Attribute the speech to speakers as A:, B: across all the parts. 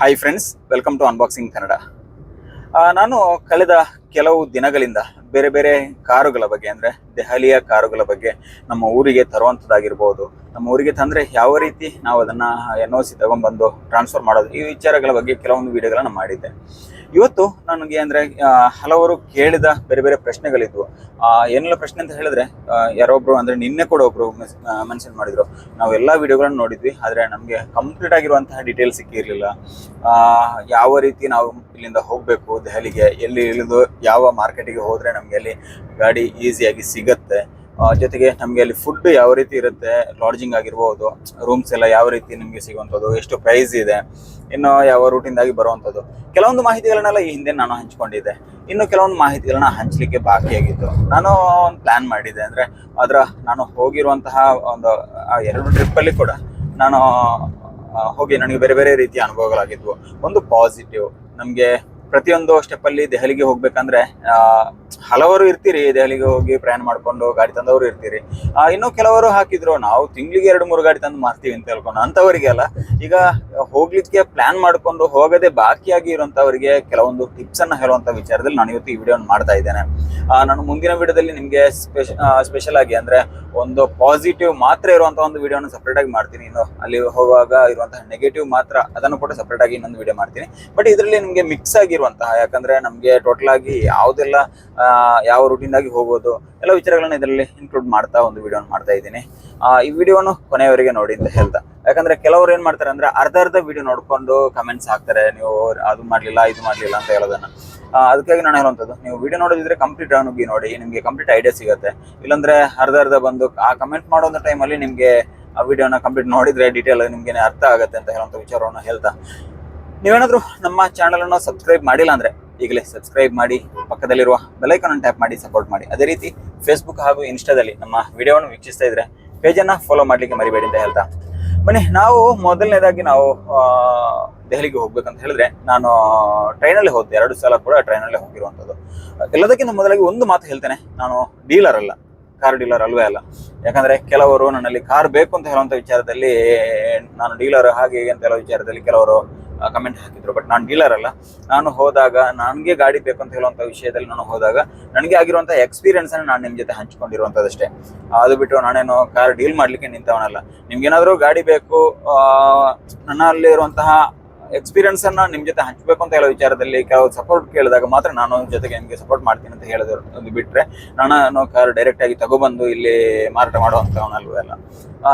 A: Hi friends welcome to unboxing Kannada ನಾನು ಕಳೆದ ಕೆಲವು ದಿನಗಳಿಂದ ಬೇರೆ ಬೇರೆ ಕಾರುಗಳ ಬಗ್ಗೆ ಅಂದರೆ ದೆಹಲಿಯ ಕಾರುಗಳ ಬಗ್ಗೆ ನಮ್ಮ ಊರಿಗೆ ತರುವಂಥದ್ದಾಗಿರ್ಬೋದು ನಮ್ಮ ಊರಿಗೆ ತಂದರೆ ಯಾವ ರೀತಿ ನಾವು ಅದನ್ನು ಎನ್ ಒ ಸಿ ತಗೊಂಡ್ಬಂದು ಟ್ರಾನ್ಸ್ಫರ್ ಮಾಡೋದು ಈ ವಿಚಾರಗಳ ಬಗ್ಗೆ ಕೆಲವೊಂದು ವೀಡಿಯೋಗಳನ್ನು ಮಾಡಿದ್ದೆ. ಇವತ್ತು ನನಗೆ ಅಂದ್ರೆ ಹಲವರು ಕೇಳಿದ ಬೇರೆ ಬೇರೆ ಪ್ರಶ್ನೆಗಳಿದ್ವು. ಆ, ಏನೆಲ್ಲ ಪ್ರಶ್ನೆ ಅಂತ ಹೇಳಿದ್ರೆ ಯಾರೊಬ್ರು ಅಂದ್ರೆ ನಿನ್ನೆ ಕೂಡ ಒಬ್ರು ಮೆನ್ಷನ್ ಮಾಡಿದ್ರು. ನಾವು ಎಲ್ಲಾ ವಿಡಿಯೋಗಳನ್ನ ನೋಡಿದ್ವಿ ಆದ್ರೆ ನಮಗೆ ಕಂಪ್ಲೀಟ್ ಆಗಿರುವಂತಹ ಡೀಟೇಲ್ಸ್ ಸಿಕ್ಕಿರ್ಲಿಲ್ಲ. ಆ, ಯಾವ ರೀತಿ ನಾವು ಇಲ್ಲಿಂದ ಹೋಗ್ಬೇಕು ದೆಹಲಿಗೆ ಎಲ್ಲಿ ಇಳಿದು ಯಾವ ಮಾರ್ಕೆಟಿಗೆ ಹೋದ್ರೆ ನಮ್ಗೆ ಅಲ್ಲಿ ಗಾಡಿ ಈಸಿಯಾಗಿ ಸಿಗತ್ತೆ. ಜೊತೆಗೆ ನಮಗೆ ಅಲ್ಲಿ ಫುಡ್ ಯಾವ ರೀತಿ ಇರುತ್ತೆ ಲಾಡ್ಜಿಂಗ್ ಆಗಿರ್ಬೋದು ರೂಮ್ಸ್ ಎಲ್ಲ ಯಾವ ರೀತಿ ನಿಮಗೆ ಸಿಗುವಂಥದ್ದು, ಎಷ್ಟು ಪ್ರೈಸ್ ಇದೆ, ಇನ್ನು ಯಾವ ರೂಟಿಂದಾಗಿ ಬರುವಂಥದ್ದು. ಕೆಲವೊಂದು ಮಾಹಿತಿಗಳನ್ನೆಲ್ಲ ಈ ಹಿಂದೆ ನಾನು ಹಂಚಿಕೊಂಡಿದ್ದೆ. ಇನ್ನು ಕೆಲವೊಂದು ಮಾಹಿತಿಗಳನ್ನ ಹಂಚಲಿಕ್ಕೆ ಬಾಕಿಯಾಗಿತ್ತು ನಾನು ಒಂದು ಪ್ಲಾನ್ ಮಾಡಿದ್ದೆ ಅಂದ್ರೆ ಅದರ ನಾನು ಹೋಗಿರುವಂತಹ ಒಂದು ಎರಡು ಟ್ರಿಪ್ ಅಲ್ಲಿ ಕೂಡ ನಾನು ಹೋಗಿ ನನಗೆ ಬೇರೆ ಬೇರೆ ರೀತಿಯ ಅನುಭವಗಳಾಗಿದ್ವು. ಒಂದು ಪಾಸಿಟಿವ್ ನಮಗೆ ಪ್ರತಿಯೊಂದು ಸ್ಟೆಪ್ಪಲ್ಲಿ ದೆಹಲಿಗೆ ಹೋಗ್ಬೇಕಂದ್ರೆ ಹಲವರು ಇರ್ತೀರಿ. ದೆಹಲಿಗೆ ಹೋಗಿ ಪ್ರಯಾಣ ಮಾಡ್ಕೊಂಡು ಗಾಡಿ ತಂದವರು ಇರ್ತೀರಿ. ಇನ್ನು ಕೆಲವರು ಹಾಕಿದ್ರು. ನಾವು ತಿಂಗಳಿಗೆ ಎರಡು, ಮೂರು ಗಾಡಿ ತಂದು ಮಾರ್ತೀವಿ ಅಂತ ಹೇಳ್ಕೊಂಡು ಅಂತವರಿಗೆಲ್ಲ ಈಗ ಹೋಗ್ಲಿಕ್ಕೆ ಪ್ಲಾನ್ ಮಾಡ್ಕೊಂಡು ಹೋಗದೆ ಬಾಕಿಯಾಗಿ ಇರುವಂಥವರಿಗೆ ಕೆಲವೊಂದು ಟಿಪ್ಸ್ ಅನ್ನ ಹೇಳುವಂತ ವಿಚಾರದಲ್ಲಿ ನಾನು ಇವತ್ತು ಈ ವಿಡಿಯೋ ಮಾಡ್ತಾ ಇದ್ದೇನೆ. ನಾನು ಮುಂದಿನ ವಿಡಿಯೋದಲ್ಲಿ ನಿಮ್ಗೆ ಸ್ಪೆಷಲ್ ಆಗಿ ಅಂದ್ರೆ ಒಂದು ಪಾಸಿಟಿವ್ ಮಾತ್ರ ಇರುವಂತಹ ಒಂದು ವಿಡಿಯೋನ ಸಪರೇಟ್ ಆಗಿ ಮಾಡ್ತೀನಿ. ಇನ್ನು ಅಲ್ಲಿ ಹೋಗುವಾಗ ಇರುವಂತಹ ನೆಗೆಟಿವ್ ಮಾತ್ರ ಅದನ್ನು ಕೂಡ ಸಪರೇಟ್ ಆಗಿ ಇನ್ನೊಂದು ವಿಡಿಯೋ ಮಾಡ್ತೀನಿ. ಬಟ್ ಇದರಲ್ಲಿ ನಿಮಗೆ ಮಿಕ್ಸ್ ಆಗಿರುವಂತಹ, ಯಾಕಂದ್ರೆ ನಮಗೆ ಟೋಟಲ್ ಆಗಿ ಯಾವುದೆಲ್ಲ ಯಾವ ರೂಟಿನ್ ಆಗಿ ಹೋಗೋದು, ಎಲ್ಲ ವಿಚಾರಗಳನ್ನ ಇದರಲ್ಲಿ ಇನ್ಕ್ಲೂಡ್ ಮಾಡ್ತಾ ಒಂದು ವಿಡಿಯೋ ಮಾಡ್ತಾ ಇದ್ದೀನಿ. ಈ ವಿಡಿಯೋನು ಕೊನೆಯವರೆಗೆ ನೋಡಿ ಅಂತ ಹೇಳ್ತಾ. ಯಾಕಂದ್ರೆ ಕೆಲವರು ಏನ್ ಮಾಡ್ತಾರೆ ಅಂದ್ರೆ ಅರ್ಧ ಅರ್ಧ ವಿಡಿಯೋ ನೋಡ್ಕೊಂಡು ಕಮೆಂಟ್ಸ್ ಹಾಕ್ತಾರೆ. ನೀವು ಅದು ಮಾಡ್ಲಿಲ್ಲ, ಇದು ಮಾಡ್ಲಿಲ್ಲ ಅಂತ ಹೇಳೋದನ್ನ. ಅದಕ್ಕಾಗಿ ನಾನು ಹೇಳುವಂಥದ್ದು, ನೀವು ವಿಡಿಯೋ ನೋಡೋದಿದ್ರೆ ಕಂಪ್ಲೀಟ್ ಆಗಿ ನೋಡಿ, ನಿಮಗೆ ಕಂಪ್ಲೀಟ್ ಐಡಿಯಾ ಸಿಗುತ್ತೆ. ಇಲ್ಲಾಂದ್ರೆ ಅರ್ಧ ಅರ್ಧ ಬಂದು ಆ ಕಮೆಂಟ್ ಮಾಡುವಂಥ ಟೈಮಲ್ಲಿ ನಿಮಗೆ ಆ ವಿಡಿಯೋನ ಕಂಪ್ಲೀಟ್ ನೋಡಿದ್ರೆ ಡೀಟೇಲ್ ನಿಮಗೆ ಅರ್ಥ ಆಗುತ್ತೆ ಅಂತ ಹೇಳುವಂಥ ವಿಚಾರವನ್ನು ಹೇಳ್ತಾ. ನೀವೇನಾದರೂ ನಮ್ಮ ಚಾನಲನ್ನು ಸಬ್ಸ್ಕ್ರೈಬ್ ಮಾಡಿಲ್ಲ ಅಂದರೆ ಈಗಲೇ ಸಬ್ಸ್ಕ್ರೈಬ್ ಮಾಡಿ, ಪಕ್ಕದಲ್ಲಿರುವ ಬೆಲೈಕನ್ ಟ್ಯಾಪ್ ಮಾಡಿ ಸಪೋರ್ಟ್ ಮಾಡಿ. ಅದೇ ರೀತಿ ಫೇಸ್ಬುಕ್ ಹಾಗೂ ಇನ್ಸ್ಟಾದಲ್ಲಿ ನಮ್ಮ ವಿಡಿಯೋವನ್ನು ವೀಕ್ಷಿಸ್ತಾ ಇದ್ರೆ ಪೇಜನ್ನು ಫಾಲೋ ಮಾಡ್ಲಿಕ್ಕೆ ಮರಿಬೇಡಿ ಅಂತ ಹೇಳ್ತಾ. ಬನ್ನಿ, ನಾವು ಮೊದಲನೇದಾಗಿ ನಾವು ದೆಹಲಿಗೆ ಹೋಗ್ಬೇಕಂತ ಹೇಳಿದ್ರೆ ನಾನು ಟ್ರೈನಲ್ಲಿ ಹೋದೆ, ಎರಡು ಸಲ ಕೂಡ ಟ್ರೈನಲ್ಲೇ ಹೋಗಿರುವಂಥದ್ದು. ಎಲ್ಲದಕ್ಕಿಂತ ಮೊದಲಾಗಿ ಒಂದು ಮಾತು ಹೇಳ್ತೇನೆ, ನಾನು ಡೀಲರ್ ಅಲ್ಲ ಕಾರ್ ಡೀಲರ್ ಅಲ್ವೇ ಅಲ್ಲ. ಯಾಕಂದ್ರೆ ಕೆಲವರು ನನ್ನಲ್ಲಿ ಕಾರ್ ಬೇಕು ಅಂತ ಹೇಳುವಂತ ವಿಚಾರದಲ್ಲಿ ನಾನು ಡೀಲರ್ ಹಾಗೆ ಅಂತ ಹೇಳೋ ವಿಚಾರದಲ್ಲಿ ಕೆಲವರು ಕಮೆಂಟ್ ಹಾಕಿದ್ರು. ಬಟ್ ನಾನು ಡೀಲರ್ ಅಲ್ಲ. ನಾನು ಹೋದಾಗ ನನಗೆ ಗಾಡಿ ಬೇಕು ಅಂತ ಹೇಳುವಂತ ವಿಷಯದಲ್ಲಿ ನಾನು ಹೋದಾಗ ನನಗೆ ಆಗಿರುವಂಥ ಎಕ್ಸ್ಪೀರಿಯನ್ಸನ್ನು ನಾನು ನಿಮ್ಮ ಜೊತೆ ಹಂಚಿಕೊಂಡಿರುವಂತದಷ್ಟೇ ಅದು ಬಿಟ್ಟು ನಾನೇನು ಕಾರ್ ಡೀಲ್ ಮಾಡ್ಲಿಕ್ಕೆ ನಿಂತವನಲ್ಲ. ನಿಮ್ಗೇನಾದರೂ ಗಾಡಿ ಬೇಕು ನನ್ನಲ್ಲಿರುವಂತಹ ಎಕ್ಸ್ಪೀರಿಯನ್ಸ್ ಅನ್ನ ನಿಮ್ ಜೊತೆ ಹಂಚಬೇಕು ಅಂತ ಹೇಳೋ ವಿಚಾರದಲ್ಲಿ ಕೆಲವು ಸಪೋರ್ಟ್ ಕೇಳಿದಾಗ ಮಾತ್ರ ನಾನು ಜೊತೆಗೆ ನಿಮ್ಗೆ ಸಪೋರ್ಟ್ ಮಾಡ್ತೀನಿ ಅಂತ ಹೇಳಿದ್ರು ಬಿಟ್ರೆ ನಾನು ಕಾರ್ ಡೈರೆಕ್ಟ್ ಆಗಿ ತಗೊಬಂದು ಇಲ್ಲಿ ಮಾರಾಟ ಮಾಡುವಂತವನಲ್ವ ಎಲ್ಲ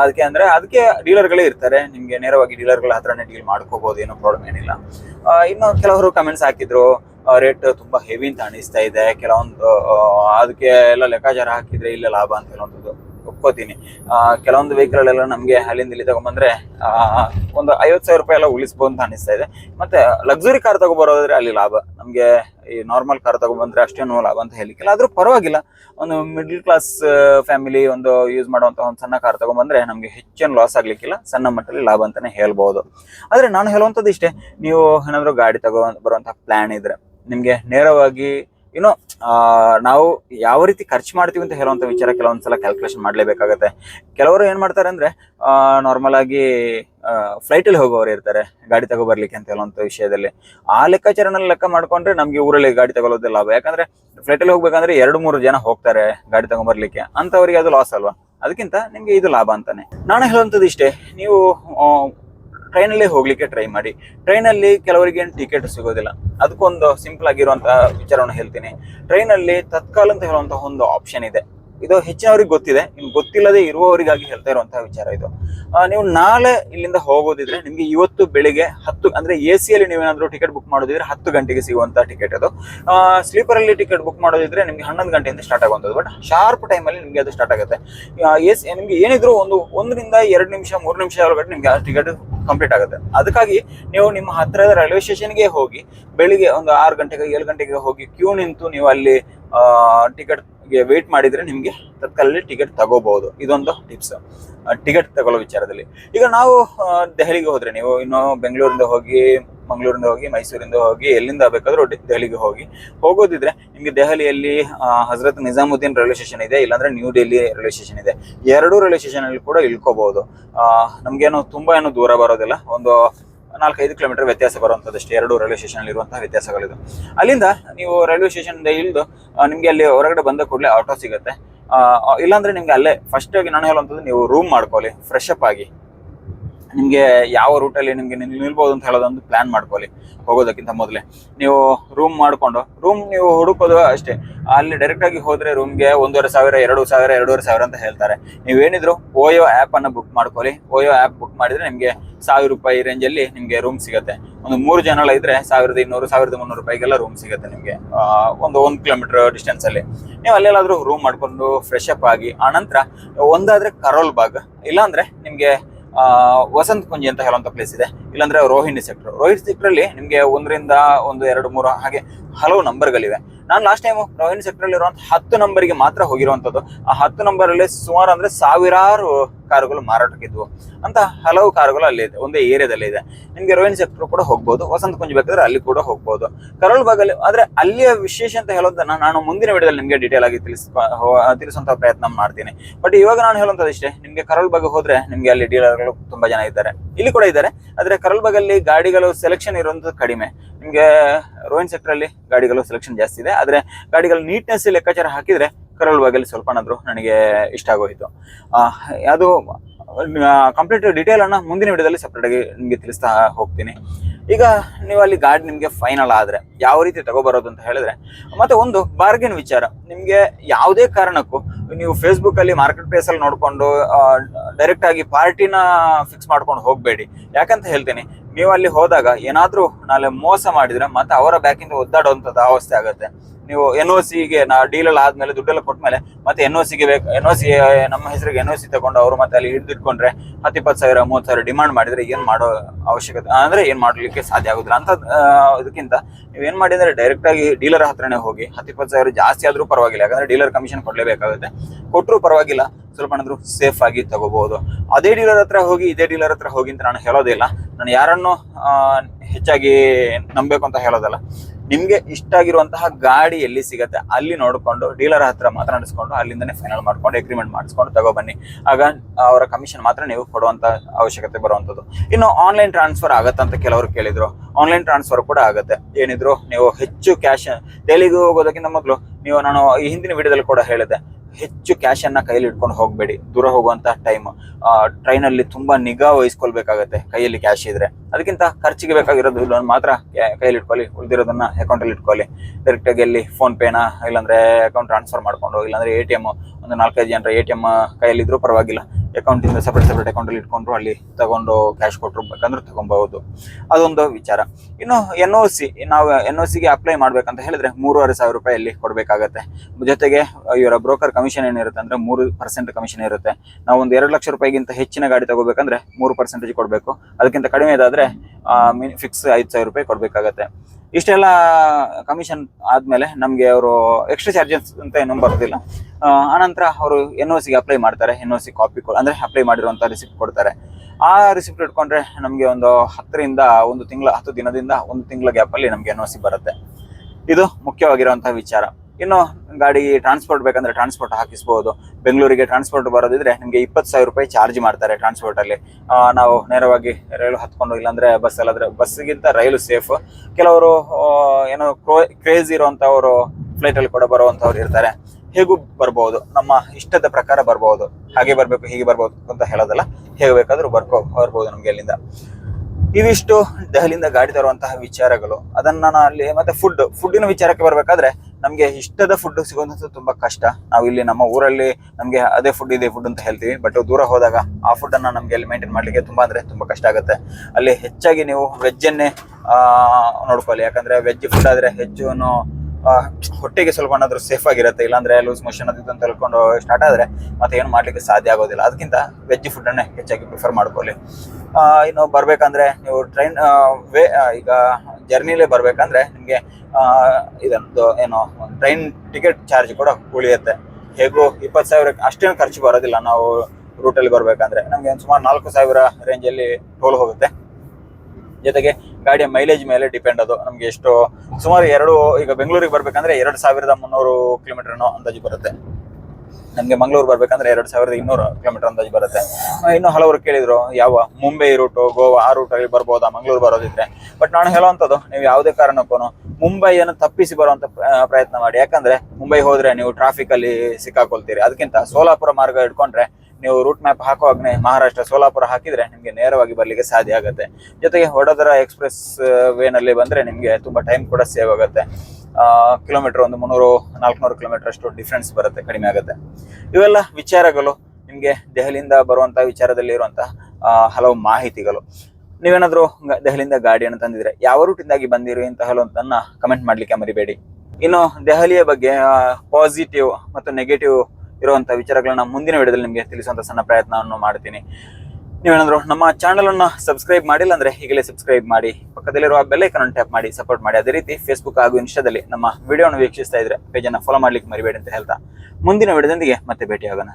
A: ಅದಕ್ಕೆ ಅಂದ್ರೆ ಅದಕ್ಕೆ ಡೀಲರ್ಗಳೇ ಇರ್ತಾರೆ. ನಿಮ್ಗೆ ನೇರವಾಗಿ ಡೀಲರ್ಗಳ ಹತ್ರನೇ ಡೀಲ್ ಮಾಡ್ಕೋಬಹುದು ಏನೋ ಪ್ರಾಬ್ಲಮ್ ಏನಿಲ್ಲ. ಇನ್ನು ಕೆಲವರು ಕಮೆಂಟ್ಸ್ ಹಾಕಿದ್ರು ರೇಟ್ ತುಂಬಾ ಹೆವಿ ಅಂತ ಅನಿಸ್ತಾ ಇದೆ. ಕೆಲವೊಂದು ಅದಕ್ಕೆ ಎಲ್ಲ ಲೆಕ್ಕಾಚಾರ ಹಾಕಿದ್ರೆ ಇಲ್ಲ ಲಾಭ ಅಂತ ಹೇಳುವಂಥದ್ದು ಒಪ್ಕೋತೀನಿ. ಕೆಲವೊಂದು ವೆಹಿಕಲ್ ನಮಗೆ ಅಲ್ಲಿಂದ ಇಲ್ಲಿ ತಗೊಂಡ್ಬಂದ್ರೆ ಆ, ಒಂದು ಐವತ್ತು ಸಾವಿರ ರೂಪಾಯಿ ಎಲ್ಲ ಉಳಿಸ್ಬೋದು ಅಂತ ಅನಿಸ್ತಾ ಇದೆ. ಮತ್ತೆ ಲಕ್ಸುರಿ ಕಾರ್ ತಗೊಬರೋದ್ರೆ ಅಲ್ಲಿ ಲಾಭ. ನಮಗೆ ಈ ನಾರ್ಮಲ್ ಕಾರ್ ತಗೊಬಂದ್ರೆ ಅಷ್ಟೇನು ಲಾಭ ಅಂತ ಹೇಳಿಕ್ಕಿಲ್ಲ ಆದರೂ ಪರವಾಗಿಲ್ಲ. ಒಂದು ಮಿಡ್ಲ್ ಕ್ಲಾಸ್ ಫ್ಯಾಮಿಲಿ ಒಂದು ಯೂಸ್ ಮಾಡುವಂಥ ಒಂದು ಸಣ್ಣ ಕಾರ್ ತಗೊಂಡ್ಬಂದ್ರೆ ನಮಗೆ ಹೆಚ್ಚೇನು ಲಾಸ್ ಆಗಲಿಕ್ಕಿಲ್ಲ. ಸಣ್ಣ ಮಟ್ಟದಲ್ಲಿ ಲಾಭ ಅಂತಾನೆ ಹೇಳ್ಬೋದು. ಆದರೆ ನಾನು ಹೇಳುವಂಥದ್ದು ಇಷ್ಟೇ. ನೀವು ಏನಾದರೂ ಗಾಡಿ ತಗೋ ಬರುವಂಥ ಪ್ಲಾನ್ ಇದ್ರೆ ನಿಮಗೆ ನೇರವಾಗಿ ಆ, ನಾವು ಯಾವ ರೀತಿ ಖರ್ಚು ಮಾಡ್ತೀವಿ ಅಂತ ಹೇಳುವಂಥ ವಿಚಾರ ಕೆಲವೊಂದ್ಸಲ ಕ್ಯಾಲ್ಕುಲೇಷನ್ ಮಾಡಲೇಬೇಕಾಗತ್ತೆ. ಕೆಲವರು ಏನು ಮಾಡ್ತಾರೆ ಅಂದ್ರೆ ನಾರ್ಮಲ್ ಆಗಿ ಫ್ಲೈಟಲ್ಲಿ ಹೋಗೋರು ಇರ್ತಾರೆ ಗಾಡಿ ತಗೋ ಬರ್ಲಿಕ್ಕೆ ಅಂತ ಹೇಳುವಂಥ ವಿಷಯದಲ್ಲಿ. ಆ ಲೆಕ್ಕಾಚಾರನಲ್ಲಿ ಲೆಕ್ಕ ಮಾಡ್ಕೊಂಡ್ರೆ ನಮಗೆ ಊರಲ್ಲಿ ಗಾಡಿ ತಗೊಳ್ಳೋದೇ ಲಾಭ. ಯಾಕಂದ್ರೆ ಫ್ಲೈಟಲ್ಲಿ ಹೋಗ್ಬೇಕಂದ್ರೆ ಎರಡು ಮೂರು ಜನ ಹೋಗ್ತಾರೆ ಗಾಡಿ ತಗೊಂಡ್ಬರ್ಲಿಕ್ಕೆ ಅಂತವರಿಗೆ ಅದು ಲಾಸ್ ಅಲ್ವಾ? ಅದಕ್ಕಿಂತ ನಿಮಗೆ ಇದು ಲಾಭ ಅಂತಾನೆ. ನಾನು ಹೇಳುವಂಥದ್ದು ಇಷ್ಟೇ. ನೀವು ಟ್ರೈನಲ್ಲಿ ಹೋಗ್ಲಿಕ್ಕೆ ಟ್ರೈ ಮಾಡಿ. ಟ್ರೈನಲ್ಲಿ ಕೆಲವರಿಗೆ ಏನು ಟಿಕೆಟ್ ಸಿಗೋದಿಲ್ಲ. ಅದಕ್ಕೊಂದು ಸಿಂಪಲ್ ಆಗಿರುವಂತಹ ವಿಚಾರವನ್ನು ಹೇಳ್ತೀನಿ. ಟ್ರೈನಲ್ಲಿ ತತ್ಕಾಲ ಅಂತ ಹೇಳುವಂತಹ ಒಂದು ಆಪ್ಷನ್ ಇದೆ. ಇದು ಹೆಚ್ಚಿನವ್ರಿಗೆ ಗೊತ್ತಿದೆ. ನಿಮ್ಗೆ ಗೊತ್ತಿಲ್ಲದೆ ಇರುವವರಿಗಾಗಿ ಹೇಳ್ತಾ ಇರುವಂತಹ ವಿಚಾರ ಇದು. ನೀವು ನಾಳೆ ಇಲ್ಲಿಂದ ಹೋಗೋದಿದ್ರೆ ನಿಮ್ಗೆ ಇವತ್ತು ಬೆಳಿಗ್ಗೆ ಹತ್ತು ಅಂದ್ರೆ ಎ ಸಿಯಲ್ಲಿ ನೀವೇನಾದ್ರೂ ಟಿಕೆಟ್ ಬುಕ್ ಮಾಡೋದಿದ್ರೆ ಹತ್ತು ಗಂಟೆಗೆ ಸಿಗುವಂತಹ ಟಿಕೆಟ್ ಅದು. ಸ್ಲೀಪರ್ ಅಲ್ಲಿ ಟಿಕೆಟ್ ಬುಕ್ ಮಾಡೋದಿದ್ರೆ ನಿಮ್ಗೆ ಹನ್ನೊಂದು ಗಂಟೆಯಿಂದ ಸ್ಟಾರ್ಟ್ ಆಗುವಂಥದ್ದು. ಬಟ್ ಶಾರ್ಪ್ ಟೈಮಲ್ಲಿ ನಿಮ್ಗೆ ಅದು ಸ್ಟಾರ್ಟ್ ಆಗುತ್ತೆ. ಎ ಸಿ ನಿಮ್ಗೆ ಏನಿದ್ರು ಒಂದು ಒಂದರಿಂದ ಎರಡು ನಿಮಿಷ, ಮೂರು ನಿಮಿಷ ಒಳಗಡೆ ನಿಮ್ಗೆ ಆ ಟಿಕೆಟ್ ಕಂಪ್ಲೀಟ್ ಆಗುತ್ತೆ. ಅದಕ್ಕಾಗಿ ನೀವು ನಿಮ್ಮ ಹತ್ತಿರದ ರೈಲ್ವೆ ಸ್ಟೇಷನ್ಗೆ ಹೋಗಿ ಬೆಳಿಗ್ಗೆ ಒಂದು ಆರು ಗಂಟೆಗೆ, ಏಳು ಗಂಟೆಗೆ ಹೋಗಿ ಕ್ಯೂ ನಿಂತು ನೀವು ಅಲ್ಲಿ ಟಿಕೆಟ್ ವೇಟ್ ಮಾಡಿದ್ರೆ ನಿಮ್ಗೆ ತತ್ಕಾಲಲ್ಲಿ ಟಿಕೆಟ್ ತಗೋಬಹುದು. ಇದೊಂದು ಟಿಪ್ಸ್ ಟಿಕೆಟ್ ತಗೊಳ್ಳೋ ವಿಚಾರದಲ್ಲಿ. ಈಗ ನಾವು ದೆಹಲಿಗೆ ಹೋದ್ರೆ ನೀವು ಇನ್ನು ಬೆಂಗಳೂರಿಂದ ಹೋಗಿ, ಮಂಗಳೂರಿಂದ ಹೋಗಿ, ಮೈಸೂರಿಂದ ಹೋಗಿ, ಎಲ್ಲಿಂದ ಬೇಕಾದ್ರೂ ದೆಹಲಿಗೆ ಹೋಗಿ. ಹೋಗೋದಿದ್ರೆ ನಿಮ್ಗೆ ದೆಹಲಿಯಲ್ಲಿ ಹಜರತ್ ನಿಜಾಮುದ್ದೀನ್ ರೈಲ್ವೆ ಸ್ಟೇಷನ್ ಇದೆ, ಇಲ್ಲಾಂದ್ರೆ ನ್ಯೂ ಡೆಲ್ಲಿ ರೈಲ್ವೆ ಸ್ಟೇಷನ್ ಇದೆ. ಎರಡೂ ರೈಲ್ವೆ ಸ್ಟೇಷನ್ ಅಲ್ಲಿ ಕೂಡ ಇಳ್ಕೋಬಹುದು. ನಮ್ಗೇನು ತುಂಬಾ ಏನು ದೂರ ಬರೋದಿಲ್ಲ. ಒಂದು ನಾಲ್ಕೈದು ಕಿಲೋಮೀಟರ್ ವ್ಯತ್ಯಾಸ ಬರುವಂಥದ್ದಷ್ಟೇ ಎರಡು ರೈಲ್ವೆ ಸ್ಟೇಷನ್ ಇರುವಂತಹ ವ್ಯತ್ಯಾಸಗಳಿದು. ಅಲ್ಲಿಂದ ನೀವು ರೈಲ್ವೆ ಸ್ಟೇಷನ್ ಇಳಿದು ನಿಮಗೆ ಅಲ್ಲಿ ಹೊರಗಡೆ ಬಂದ ಕೂಡಲೇ ಆಟೋ ಸಿಗುತ್ತೆ. ಇಲ್ಲಾಂದ್ರೆ ನಿಮ್ಗೆ ಅಲ್ಲೇ ಫಸ್ಟ್ ಆಗಿ ನಾನು ಹೇಳುವಂಥದ್ದು ನೀವು ರೂಮ್ ಮಾಡ್ಕೊಳ್ಳಿ ಫ್ರೆಶ್ ಅಪ್ ಆಗಿ. ನಿಮಗೆ ಯಾವ ರೂಟಲ್ಲಿ ನಿಮಗೆ ನಿಲ್ಬೋದು ಅಂತ ಹೇಳೋದೊಂದು ಪ್ಲಾನ್ ಮಾಡ್ಕೊಳ್ಳಿ ಹೋಗೋದಕ್ಕಿಂತ ಮೊದಲೇ. ನೀವು ರೂಮ್ ಮಾಡ್ಕೊಂಡು ರೂಮ್ ನೀವು ಹುಡುಕೋದು ಅಷ್ಟೇ. ಅಲ್ಲಿ ಡೈರೆಕ್ಟ್ ಆಗಿ ಹೋದ್ರೆ ರೂಮ್ಗೆ ಒಂದೂವರೆ ಸಾವಿರ, ಎರಡು ಸಾವಿರ, ಎರಡೂವರೆ ಸಾವಿರ ಅಂತ ಹೇಳ್ತಾರೆ. ನೀವೇನಿದ್ರು ಓಯೋ ಆ್ಯಪನ್ನು ಬುಕ್ ಮಾಡ್ಕೊಳ್ಳಿ. ಓಯೋ ಆ್ಯಪ್ ಬುಕ್ ಮಾಡಿದ್ರೆ ನಿಮಗೆ ಸಾವಿರ ರೂಪಾಯಿ ರೇಂಜಲ್ಲಿ ನಿಮಗೆ ರೂಮ್ ಸಿಗುತ್ತೆ. ಒಂದು ಮೂರು ಜನ ಇದ್ರೆ ಸಾವಿರದ ಇನ್ನೂರು, ಸಾವಿರದ ಮುನ್ನೂರು ರೂಪಾಯಿಗೆಲ್ಲ ರೂಮ್ ಸಿಗುತ್ತೆ ನಿಮಗೆ. ಒಂದು ಒಂದು ಕಿಲೋಮೀಟರ್ ಡಿಸ್ಟೆನ್ಸಲ್ಲಿ ನೀವು ಅಲ್ಲೆಲ್ಲಾದರೂ ರೂಮ್ ಮಾಡ್ಕೊಂಡು ಫ್ರೆಶ್ ಅಪ್ ಆಗಿ ಆನಂತರ ಒಂದಾದ್ರೆ ಕರೋಲ್ ಬಾಗ್ ಇಲ್ಲಾಂದ್ರೆ ನಿಮಗೆ ವಸಂತ ಕುಂಜಿ ಅಂತ ಹೇಳುವಂತ ಪ್ಲೇಸ್ ಇದೆ. ಇಲ್ಲಾಂದ್ರೆ ರೋಹಿಣಿ ಸೆಕ್ಟರ್ ರೋಹಿಣಿ ಸೆಕ್ಟರ್ ಅಲ್ಲಿ ನಿಮ್ಗೆ ಒಂದರಿಂದ ಒಂದು ಎರಡು ಮೂರು ಹಾಗೆ ಹಲವು ನಂಬರ್ಗಳಿವೆ ನಾನು ಲಾಸ್ಟ್ ಟೈಮ್ ರೋಹಿಣಿ ಸೆಕ್ಟರ್ ಅಲ್ಲಿ ಇರುವಂತ ಹತ್ತು ನಂಬರ್ಗೆ ಮಾತ್ರ ಹೋಗಿರುವಂತದ್ದು. ಆ ಹತ್ತು ನಂಬರ್ ಅಲ್ಲಿ ಸುಮಾರು ಅಂದ್ರೆ ಸಾವಿರಾರು ಕಾರುಗಳು ಮಾರಾಟಕ್ಕಿದ್ವು ಅಂತ ಹಲವು ಕಾರುಗಳು ಅಲ್ಲಿ ಇದೆ. ಒಂದೇ ಏರಿಯಾದಲ್ಲಿ ಇದೆ. ನಿಮ್ಗೆ ರೋಹಿಣಿ ಸೆಕ್ಟರ್ ಕೂಡ ಹೋಗ್ಬೋದು. ವಸಂತ ಕುಂಜ್ ಬೇಕಾದ್ರೆ ಅಲ್ಲಿ ಕೂಡ ಹೋಗ್ಬೋದು. ಕರೋಲ್ ಬಾಗಲ್ಲಿ ಆದ್ರೆ ಅಲ್ಲಿಯ ವಿಶೇಷ ಅಂತ ಹೇಳೋದನ್ನ ನಾನು ಮುಂದಿನ ವಿಡಿಯೋದಲ್ಲಿ ನಿಮ್ಗೆ ಡೀಟೇಲ್ ಆಗಿ ತಿಳಿಸ್ ತಿಳಿಸುವಂತ ಪ್ರಯತ್ನ ಮಾಡ್ತೀನಿ. ಬಟ್ ಇವಾಗ ನಾನು ಹೇಳುವಂತದ್ದು ಇಷ್ಟೇ. ನಿಮ್ಗೆ ಕರೋಲ್ ಭಾಗ ಹೋದ್ರೆ ನಿಮ್ಗೆ ಅಲ್ಲಿ ಡೀಲರ್ಗಳು ತುಂಬಾ ಜನ ಇದ್ದಾರೆ. ಇಲ್ಲಿ ಕೂಡ ಇದ್ದಾರೆ. ಆದರೆ ಕರಲ್ಬಾಗಲ್ಲಿ ಗಾಡಿಗಳು ಸೆಲೆಕ್ಷನ್ ಇರುವಂತದ್ದು ಕಡಿಮೆ. ನಿಮಗೆ ರೋಹಿನ್ ಸೆಕ್ಟರ್ ಅಲ್ಲಿ ಗಾಡಿಗಳು ಸೆಲೆಕ್ಷನ್ ಜಾಸ್ತಿ ಇದೆ. ಆದರೆ ಗಾಡಿಗಳ ನೀಟ್ನೆಸ್ ಲೆಕ್ಕಾಚಾರ ಹಾಕಿದ್ರೆ ಕರಲ್ಬಾಗಲ್ಲಿ ಬಾಗಲ್ಲಿ ಸ್ವಲ್ಪನಾದ್ರೂ ನನಗೆ ಇಷ್ಟ ಆಗೋಯ್ತು. ಅದು ಕಂಪ್ಲೀಟ್ ಡೀಟೇಲ್ ಅನ್ನ ಮುಂದಿನ ವಿಡಿಯೋದಲ್ಲಿ ಸಪ್ರೇಟಾಗಿ ನಿಮ್ಗೆ ತಿಳಿಸ್ತಾ ಹೋಗ್ತೀನಿ. ಈಗ ನೀವು ಅಲ್ಲಿ ಗಾಡಿ ನಿಮ್ಗೆ ಫೈನಲ್ ಆದ್ರೆ ಯಾವ ರೀತಿ ತಗೋಬರೋದು ಅಂತ ಹೇಳಿದ್ರೆ, ಮತ್ತೆ ಒಂದು ಬಾರ್ಗೇನ್ ವಿಚಾರ. ನಿಮ್ಗೆ ಯಾವುದೇ ಕಾರಣಕ್ಕೂ ನೀವು ಫೇಸ್ಬುಕ್ ಅಲ್ಲಿ ಮಾರ್ಕೆಟ್ ಪ್ಲೇಸ್ ಅಲ್ಲಿ ನೋಡ್ಕೊಂಡು ಡೈರೆಕ್ಟ್ ಆಗಿ ಪಾರ್ಟಿನ ಫಿಕ್ಸ್ ಮಾಡ್ಕೊಂಡು ಹೋಗ್ಬೇಡಿ. ಯಾಕಂತ ಹೇಳ್ತೀನಿ ನೀವು ಅಲ್ಲಿ ಹೋದಾಗ ಏನಾದರೂ ನಾಳೆ ಮೋಸ ಮಾಡಿದ್ರೆ ಮತ್ತೆ ಅವರ ಬ್ಯಾಕಿಂದ ಒದ್ದಾಡುವಂಥದ್ದು ಅವಸ್ಥೆ ಆಗುತ್ತೆ. ನೀವು ಎನ್ ಒ ಸಿಗೆ ನಾ ಡೀಲಲ್ಲಿ ಆದ್ಮೇಲೆ ದುಡ್ಡೆಲ್ಲ ಕೊಟ್ಮೇಲೆ ಮತ್ತೆ ಎನ್ ಒ ಸಿಗೆ ಬೇಕು ಎನ್ ಒ ಸಿ ನಮ್ಮ ಹೆಸರಿಗೆ ಎನ್ ಒ ಸಿ ತಗೊಂಡು ಅವರು ಮತ್ತೆ ಅಲ್ಲಿ ಹಿಡಿದಿಟ್ಕೊಂಡ್ರೆ ಹತ್ತು ಇಪ್ಪತ್ತು ಸಾವಿರ, ಮೂವತ್ತು ಸಾವಿರ ಡಿಮಾಂಡ್ ಮಾಡಿದ್ರೆ ಏನು ಮಾಡೋ ಅವಶ್ಯಕತೆ, ಅಂದ್ರೆ ಏನು ಮಾಡಲಿಕ್ಕೆ ಸಾಧ್ಯ ಆಗುದಿಲ್ಲ. ಅಂತ ಇದಕ್ಕಿಂತ ನೀವು ಏನ್ ಮಾಡಿ ಅಂದ್ರೆ ಡೈರೆಕ್ಟ್ ಆಗಿ ಡೀಲರ್ ಹತ್ರನೇ ಹೋಗಿ ಹತ್ತು ಇಪ್ಪತ್ತು ಸಾವಿರ ಜಾಸ್ತಿ ಆದ್ರೂ ಪರವಾಗಿಲ್ಲ. ಯಾಕಂದ್ರೆ ಡೀಲರ್ ಕಮಿಷನ್ ಕೊಡ್ಲೇಬೇಕಾಗುತ್ತೆ. ಕೊಟ್ಟರು ಪರವಾಗಿಲ್ಲ, ಸ್ವಲ್ಪ ಸೇಫ್ ಆಗಿ ತಗೋಬಹುದು ಅದೇ ಡೀಲರ್ ಹತ್ರ ಹೋಗಿ, ಇದೇ ಡೀಲರ್ ಹತ್ರ ಹೋಗಿ ಅಂತ ನಾನು ಹೇಳೋದಿಲ್ಲ ನಾನು ಯಾರನ್ನು ಹೆಚ್ಚಾಗಿ ನಂಬಬೇಕು ಅಂತ ಹೇಳೋದಲ್ಲ, ನಿಮಗೆ ಇಷ್ಟ ಆಗಿರುವಂತಹ ಗಾಡಿ ಎಲ್ಲಿ ಸಿಗುತ್ತೆ ಅಲ್ಲಿ ನೋಡಿಕೊಂಡು, ಡೀಲರ್ ಹತ್ರ ಮಾತನಾಡಿಸ್ಕೊಂಡು, ಅಲ್ಲಿಂದನೇ ಫೈನಲ್ ಮಾಡ್ಕೊಂಡು ಅಗ್ರಿಮೆಂಟ್ ಮಾಡಿಸ್ಕೊಂಡು ತಗೊಬನ್ನಿ ಆಗ ಅವರ ಕಮಿಷನ್ ಮಾತ್ರ ನೀವು ಕೊಡುವಂತ ಅವಶ್ಯಕತೆ ಬರುವಂಥದ್ದು. ಇನ್ನು ಆನ್ಲೈನ್ ಟ್ರಾನ್ಸ್ಫರ್ ಆಗತ್ತಂತ ಕೆಲವರು ಕೇಳಿದರು. ಆನ್ಲೈನ್ ಟ್ರಾನ್ಸ್ಫರ್ ಕೂಡ ಆಗುತ್ತೆ. ಏನಿದ್ರು ನೀವು ಹೆಚ್ಚು ಕ್ಯಾಶ್ ದೆಹಲಿಗೆ ಹೋಗೋದಕ್ಕಿಂತ ಮೊದಲು ನೀವು ನಾನು ಈ ಹಿಂದಿನ ವಿಡಿಯೋದಲ್ಲಿ ಕೂಡ ಹೇಳಿದೆ ಹೆಚ್ಚು ಕ್ಯಾಶ್ ಅನ್ನ ಕೈಯಲ್ಲಿ ಇಟ್ಕೊಂಡು ಹೋಗಬೇಡಿ. ದೂರ ಹೋಗುವಂತ ಟೈಮ್ ಟ್ರೈನ್ ಅಲ್ಲಿ ತುಂಬಾ ನಿಗಾ ವಹಿಸ್ಕೊಳ್ಬೇಕಾಗತ್ತೆ ಕೈಯಲ್ಲಿ ಕ್ಯಾಶ್ ಇದ್ರೆ. ಅದಕ್ಕಿಂತ ಖರ್ಚಿಗೆ ಬೇಕಾಗಿರೋದು ಇಲ್ಲೊಂದು ಮಾತ್ರ ಕೈಯಲ್ಲಿ ಇಟ್ಕೊಳ್ಳಿ, ಉಳಿದಿರೋದನ್ನ ಅಕೌಂಟ್ ಅಲ್ಲಿ ಇಟ್ಕೊಳ್ಳಿ. ಡೈರೆಕ್ಟ್ ಆಗಿ ಅಲ್ಲಿ ಫೋನ್ ಪೇನ ಇಲ್ಲಾಂದ್ರೆ ಅಕೌಂಟ್ ಟ್ರಾನ್ಸ್ಫರ್ ಮಾಡ್ಕೊಂಡು, ಇಲ್ಲಾಂದ್ರೆ ಎ ಟಿ ಎಂ ಒಂದು ನಾಲ್ಕೈದು ಜನರ ಎ ಟಿ ಎಂ ಕೈಯಲ್ಲಿ ಇದ್ರೂ ಪರವಾಗಿಲ್ಲ. ಅಕೌಂಟ್ ಇಂದ ಸಪರೇಟ್ ಸಪರೇಟ್ ಅಕೌಂಟ್ ಅಲ್ಲಿ ಇಟ್ಕೊಂಡ್ರು, ಅಲ್ಲಿ ತಗೊಂಡು ಕ್ಯಾಶ್ ಕೊಟ್ಟರು ಬೇಕಂದ್ರೆ ತಗೊಬಹುದು ಅದೊಂದು ವಿಚಾರ. ಇನ್ನು ಎನ್ ಒ ಸಿ ನಾವು ಎನ್ ಒ ಸಿಗೆ ಅಪ್ಲೈ ಮಾಡ್ಬೇಕಂತ ಹೇಳಿದ್ರೆ ಮೂರುವರೆ ಸಾವಿರ ರೂಪಾಯಿ ಅಲ್ಲಿ ಕೊಡಬೇಕಾಗತ್ತೆ. ಜೊತೆಗೆ, ಇವರ ಬ್ರೋಕರ್ ಕಮಿಷನ್ ಏನಿರುತ್ತೆ ಅಂದ್ರೆ ಮೂರು ಪರ್ಸೆಂಟ್ ಕಮಿಷನ್ ಇರುತ್ತೆ. ನಾವು ಒಂದು ಎರಡು ಲಕ್ಷ ರೂಪಾಯಿಗಿಂತ ಹೆಚ್ಚಿನ ಗಾಡಿ ತಗೋಬೇಕಂದ್ರೆ ಮೂರು ಪರ್ಸೆಂಟೇಜ್ ಕೊಡಬೇಕು. ಅದಕ್ಕಿಂತ ಕಡಿಮೆ ಇದಾದ್ರೆ ಫಿಕ್ಸ್ ಐದು ಸಾವಿರ ರೂಪಾಯಿ ಕೊಡ್ಬೇಕಾಗತ್ತೆ. ಇಷ್ಟೆಲ್ಲ ಕಮಿಷನ್ ಆದ್ಮೇಲೆ ನಮಗೆ ಅವರು ಎಕ್ಸ್ಟ್ರಾ ಚಾರ್ಜಸ್ ಅಂತ ಏನೂ ಬರೋದಿಲ್ಲ. ಆ, ಆನಂತರ ಅವರು ಎನ್ ಒ ಸಿಗೆ ಅಪ್ಲೈ ಮಾಡ್ತಾರೆ ಎನ್ ಒ ಸಿ ಕಾಪಿ ಅಂದ್ರೆ ಅಪ್ಲೈ ಮಾಡಿರುವಂತ ರಿಸಿಪ್ಟ್ ಕೊಡ್ತಾರೆ. ಆ ರಿಸಿಪ್ಟ್ ಇಟ್ಕೊಂಡ್ರೆ ನಮಗೆ ಒಂದು ಹತ್ತರಿಂದ ಒಂದು ತಿಂಗಳ ಹತ್ತು ದಿನದಿಂದ ಒಂದು ತಿಂಗಳ ಗ್ಯಾಪ್ ಅಲ್ಲಿ ನಮ್ಗೆ ಎನ್ ಒ ಸಿ ಬರುತ್ತೆ. ಇದು ಮುಖ್ಯವಾಗಿರುವಂತಹ ವಿಚಾರ. ಇನ್ನು ಗಾಡಿ ಟ್ರಾನ್ಸ್ಪೋರ್ಟ್ ಬೇಕಂದ್ರೆ ಟ್ರಾನ್ಸ್ಪೋರ್ಟ್ ಹಾಕಿಸ್ಬೋದು. ಬೆಂಗಳೂರಿಗೆ ಟ್ರಾನ್ಸ್ಪೋರ್ಟ್ ಬರೋದಿದ್ರೆ ನಿಮಗೆ ಇಪ್ಪತ್ತು ಸಾವಿರ ರೂಪಾಯಿ ಚಾರ್ಜ್ ಮಾಡ್ತಾರೆ ಟ್ರಾನ್ಸ್ಪೋರ್ಟ್ ಅಲ್ಲಿ. ಆ, ನಾವು ನೇರವಾಗಿ ರೈಲು ಹತ್ಕೊಂಡು ಇಲ್ಲಾಂದ್ರೆ ಬಸ್ ಅಲ್ಲಾದ್ರೆ ಬಸ್ಗಿಂತ ರೈಲು ಸೇಫ್ ಕೆಲವರು ಏನೋ ಏನೋ ಕ್ರೇಜ್ ಫ್ಲೈಟ್ ಅಲ್ಲಿ ಕೂಡ ಬರುವಂತವ್ರು ಇರ್ತಾರೆ. ಹೇಗೂ ಬರ್ಬೋದು ನಮ್ಮ ಇಷ್ಟದ ಪ್ರಕಾರ ಬರ್ಬೋದು. ಹಾಗೆ ಬರ್ಬೇಕು ಹೀಗೆ ಬರ್ಬೋದು ಅಂತ ಹೇಳೋದಲ್ಲ. ಹೇಗೆ ಬೇಕಾದ್ರೂ ಬರ್ಕೋ ಬರ್ಬೋದು ನಮ್ಗೆ ಅಲ್ಲಿಂದ. ಇವಿಷ್ಟು ದೆಹಲಿಯಿಂದ ಗಾಡಿ ತರುವಂತಹ ವಿಚಾರಗಳು. ಅದನ್ನ ನಾನು ಅಲ್ಲಿ ಮತ್ತೆ ಫುಡ್ ಫುಡ್ಡಿನ ವಿಚಾರಕ್ಕೆ ಬರ್ಬೇಕಾದ್ರೆ ನಮ್ಗೆ ಇಷ್ಟದ ಫುಡ್ ಸಿಗೋದಂತೂ ತುಂಬಾ ಕಷ್ಟ. ನಾವು ಇಲ್ಲಿ ನಮ್ಮ ಊರಲ್ಲಿ ನಮಗೆ ಅದೇ ಫುಡ್ ಇದೆ ಫುಡ್ ಅಂತ ಹೇಳ್ತೀವಿ. ಬಟ್ ದೂರ ಹೋದಾಗ ಆ ಫುಡ್ ನಮಗೆ ಅಲ್ಲಿ ಮೇಂಟೈನ್ ಮಾಡ್ಲಿಕ್ಕೆ ತುಂಬಾ ಅಂದ್ರೆ ತುಂಬಾ ಕಷ್ಟ ಆಗುತ್ತೆ. ಅಲ್ಲಿ ಹೆಚ್ಚಾಗಿ ನೀವು ವೆಜ್ಜನ್ನೇ ನೋಡ್ಕೊಳ್ಳಿ. ಯಾಕಂದ್ರೆ ವೆಜ್ ಫುಡ್ ಆದ್ರೆ ಹೆಚ್ಚು ಹೊಟ್ಟೆಗೆ ಸ್ವಲ್ಪ ಏನಾದ್ರು ಸೇಫ್ ಆಗಿರುತ್ತೆ, ಇಲ್ಲಾಂದ್ರೆ ಲೂಸ್ ಮೋಷನ್ ಅದು ಅಂತ ತಿಳ್ಕೊಂಡು ಸ್ಟಾರ್ಟ್ ಆದ್ರೆ ಮತ್ತೆ ಏನು ಮಾಡ್ಲಿಕ್ಕೆ ಸಾಧ್ಯ ಆಗೋದಿಲ್ಲ. ಅದಕ್ಕಿಂತ ವೆಜ್ ಫುಡ್ ಅನ್ನೇ ಹೆಚ್ಚಾಗಿ ಪ್ರಿಫರ್ ಮಾಡ್ಕೊಳ್ಳಿ. ಇನ್ನು ಬರಬೇಕಂದ್ರೆ ನೀವು ಟ್ರೈನ್ ವೇ ಈಗ ಜರ್ನಿಲೇ ಬರಬೇಕಂದ್ರೆ ನಿಮಗೆ ಇದೊಂದು ಏನು ಟ್ರೈನ್ ಟಿಕೆಟ್ ಚಾರ್ಜ್ ಕೂಡ ಉಳಿಯುತ್ತೆ. ಹೇಗೂ ಇಪ್ಪತ್ತು ಸಾವಿರ ಅಷ್ಟೇನು ಖರ್ಚು ಬರೋದಿಲ್ಲ. ನಾವು ರೂಟಲ್ಲಿ ಬರಬೇಕಂದ್ರೆ ನಮಗೆ ಸುಮಾರು ನಾಲ್ಕು ಸಾವಿರ ರೇಂಜಲ್ಲಿ ಟೋಲ್ ಹೋಗುತ್ತೆ. ಜೊತೆಗೆ ಗಾಡಿಯ ಮೈಲೇಜ್ ಮೇಲೆ ಡಿಪೆಂಡ್ ಅದು. ನಮ್ಗೆ ಎಷ್ಟು, ಸುಮಾರು ಎರಡು, ಈಗ ಬೆಂಗಳೂರಿಗೆ ಬರ್ಬೇಕಂದ್ರೆ ಎರಡು ಸಾವಿರದ ಮುನ್ನೂರು ಕಿಲೋಮೀಟರ್ ಅಂದಾಜು ಬರುತ್ತೆ. ನಮಗೆ ಮಂಗಳೂರು ಬರ್ಬೇಕಂದ್ರೆ ಎರಡು ಸಾವಿರದ ಇನ್ನೂರು ಕಿಲೋಮೀಟರ್ ಅಂದಾಜು ಬರುತ್ತೆ. ಇನ್ನು ಹಲವರು ಕೇಳಿದ್ರು, ಯಾವ ಮುಂಬೈ ರೂಟು ಗೋವಾ, ಆ ರೂಟಲ್ಲಿ ಬರ್ಬೋದಾ, ಮಂಗಳೂರು ಬರೋದಿದ್ರೆ. ಬಟ್ ನಾನು ಹೇಳುವಂಥದ್ದು, ನೀವು ಯಾವುದೇ ಕಾರಣಕ್ಕೂ ಮುಂಬೈಯನ್ನು ತಪ್ಪಿಸಿ ಬರುವಂತ ಪ್ರಯತ್ನ ಮಾಡಿ. ಯಾಕಂದ್ರೆ, ಮುಂಬೈ ಹೋದ್ರೆ ನೀವು ಟ್ರಾಫಿಕ್ ಅಲ್ಲಿ ಸಿಕ್ಕಾಕೊಳ್ತೀರಿ. ಅದಕ್ಕಿಂತ ಸೋಲಾಪುರ ಮಾರ್ಗ ಇಟ್ಕೊಂಡ್ರೆ ನೀವು ರೂಟ್ ಮ್ಯಾಪ್ ಹಾಕುವಾಗನೇ ಮಹಾರಾಷ್ಟ್ರ ಸೋಲಾಪುರ ಹಾಕಿದ್ರೆ ನಿಮಗೆ ನೇರವಾಗಿ ಬರಲಿಕ್ಕೆ ಸಾಧ್ಯ ಆಗುತ್ತೆ. ಜೊತೆಗೆ ವಡೋದರ ಎಕ್ಸ್ಪ್ರೆಸ್ ವೇನಲ್ಲಿ ಬಂದ್ರೆ ನಿಮಗೆ ತುಂಬಾ ಟೈಮ್ ಕೂಡ ಸೇವ್ ಆಗುತ್ತೆ. ಕಿಲೋಮೀಟರ್ ಒಂದು ಮುನ್ನೂರು, ನಾಲ್ಕುನೂರು ಕಿಲೋಮೀಟರ್ ಅಷ್ಟು ಡಿಫ್ರೆನ್ಸ್ ಬರುತ್ತೆ, ಕಡಿಮೆ ಆಗುತ್ತೆ. ಇವೆಲ್ಲ ವಿಚಾರಗಳು ನಿಮಗೆ ದೆಹಲಿಯಿಂದ ಬರುವಂತಹ ವಿಚಾರದಲ್ಲಿ ಇರುವಂತಹ ಹಲವು ಮಾಹಿತಿಗಳು. ನೀವೇನಾದರೂ ದೆಹಲಿಯಿಂದ ಗಾಡಿಯನ್ನು ತಂದಿದ್ರೆ ಯಾವ ರೂಟಿಂದಾಗಿ ಬಂದಿರಿ ಅಂತ ಹೇಳುವಂತನ್ನ ಕಮೆಂಟ್ ಮಾಡ್ಲಿಕ್ಕೆ ಮರಿಬೇಡಿ. ಇನ್ನು ದೆಹಲಿಯ ಬಗ್ಗೆ ಪಾಸಿಟಿವ್ ಮತ್ತು ನೆಗೆಟಿವ್ ಇರುವಂತಹ ವಿಚಾರಗಳನ್ನ ಮುಂದಿನ ವಿಡಿಯೋದಲ್ಲಿ ನಿಮಗೆ ತಿಳಿಸುವಂತ ಸಣ್ಣ ಪ್ರಯತ್ನವನ್ನು ಮಾಡ್ತೀನಿ. ನೀವೇನಾದ್ರು ನಮ್ಮ ಚಾನಲ್ ಅನ್ನು ಸಬ್ಸ್ಕ್ರೈಬ್ ಮಾಡಿಲ್ಲ ಅಂದ್ರೆ ಈಗಲೇ ಸಬ್ಸ್ಕ್ರೈಬ್ ಮಾಡಿ, ಪಕ್ಕದಲ್ಲಿರುವ ಬೆಲ್ ಐಕನ್ ಟ್ಯಾಪ್ ಮಾಡಿ ಸಪೋರ್ಟ್ ಮಾಡಿ. ಅದೇ ರೀತಿ ಫೇಸ್ಬುಕ್ ಹಾಗೂ ಇನ್ಸ್ಟಾದಲ್ಲಿ ನಮ್ಮ ವಿಡಿಯೋನ ವೀಕ್ಷಿಸ್ತಾ ಇದ್ರೆ ಪೇಜ್ ಅನ್ನ ಫಾಲೋ ಮಾಡ್ಲಿಕ್ಕೆ ಮರಿಬೇಡಿ ಅಂತ ಹೇಳ್ತಾ. ಮುಂದಿನ ವಿಡಿಯೋದೊಂದಿಗೆ ಮತ್ತೆ ಭೇಟಿ ಆಗೋಣ